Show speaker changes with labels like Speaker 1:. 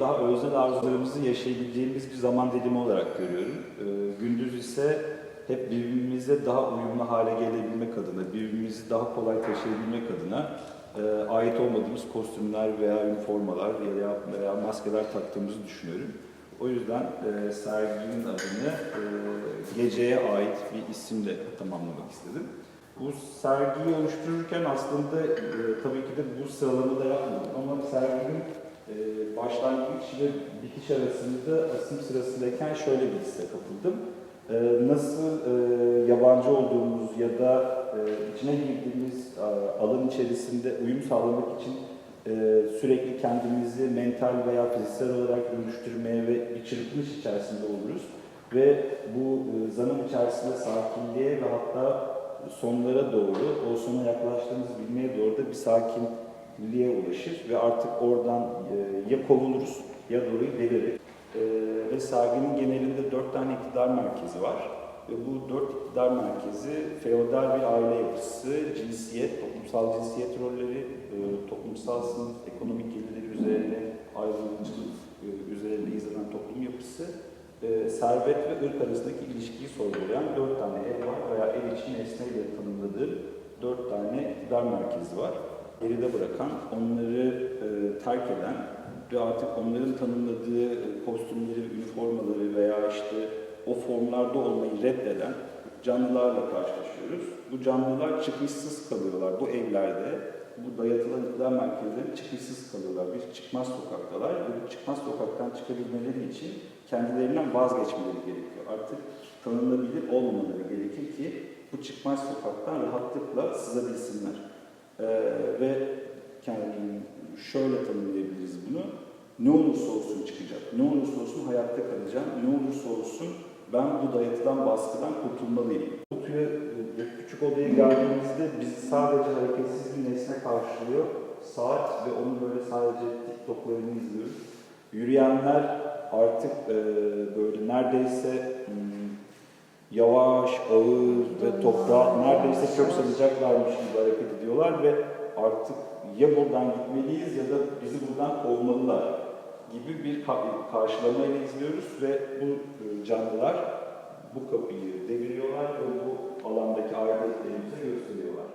Speaker 1: daha özel arzularımızı yaşayabileceğimiz bir zaman dilimi olarak görüyorum. Ee, gündüz ise hep birbirimize daha uyumlu hale gelebilmek adına, birbirimizi daha kolay taşıyabilmek adına e, ait olmadığımız kostümler veya üniformalar veya, veya maskeler taktığımızı düşünüyorum. O yüzden e, serginin adını e, geceye ait bir isimle tamamlamak istedim. Bu sergiyi oluştururken aslında e, tabii ki de bu sıralamada yapmadım ama serginin e, başlangıç ve bitiş arasında asım sırasındayken şöyle bir hisse kapıldım. E, nasıl e, yabancı olduğumuz ya da e, içine girdiğimiz e, alan içerisinde uyum sağlamak için e, sürekli kendimizi mental veya fiziksel olarak dönüştürmeye ve bir içerisinde oluruz. Ve bu e, zaman içerisinde sakinliğe ve hatta sonlara doğru, o sona yaklaştığımız bilmeye doğru da bir sakinliğe ulaşır ve artık oradan e, ya kovuluruz ya doğruyu deliriz. E, ve serginin genelinde dört tane iktidar merkezi var. Ve bu dört iktidar merkezi feodal bir aile yapısı, cinsiyet, toplumsal cinsiyet rolleri, e, toplumsal sınıf, ekonomik gelirleri üzerine ayrımcılık e, üzerine izlenen toplum yapısı, e, servet ve ırk arasındaki ilişkiyi sorgulayan dört tane ev var veya ev için nesneyle tanımladığı dört tane iktidar merkezi var. Geride bırakan, onları e, terk eden ve artık onların tanımladığı e, kostümleri, üniformaları veya işte o formlarda olmayı reddeden canlılarla karşılaşıyoruz. Bu canlılar çıkışsız kalıyorlar bu evlerde. Bu dayatılan iktidar merkezleri çıkışsız kalıyorlar. Bir çıkmaz sokaktalar ve çıkmaz sokaktan çıkabilmeleri için kendilerinden vazgeçmeleri gerekiyor. Artık tanınabilir olmamaları gerekir ki bu çıkmaz sokaktan rahatlıkla sızabilsinler. Ee, ve kendini şöyle tanımlayabiliriz bunu. Ne olursa olsun çıkacak, ne olursa olsun hayatta kalacağım, ne olursa olsun ben bu dayatılan baskıdan kurtulmalıyım. E, küçük odaya geldiğimizde bizi sadece hareketsiz bir nesne karşılıyor. Saat ve onun böyle sadece TikTok'larını izliyoruz. Yürüyenler artık e, böyle neredeyse hmm, yavaş, ağır toprağa neredeyse kök salacaklarmış gibi hareket ediyorlar ve artık ya buradan gitmeliyiz ya da bizi buradan kovmalılar gibi bir ka- karşılamayla izliyoruz ve bu e, canlılar bu kapıyı deviriyorlar ve bu alandaki aidiyetlerimize gösteriyorlar.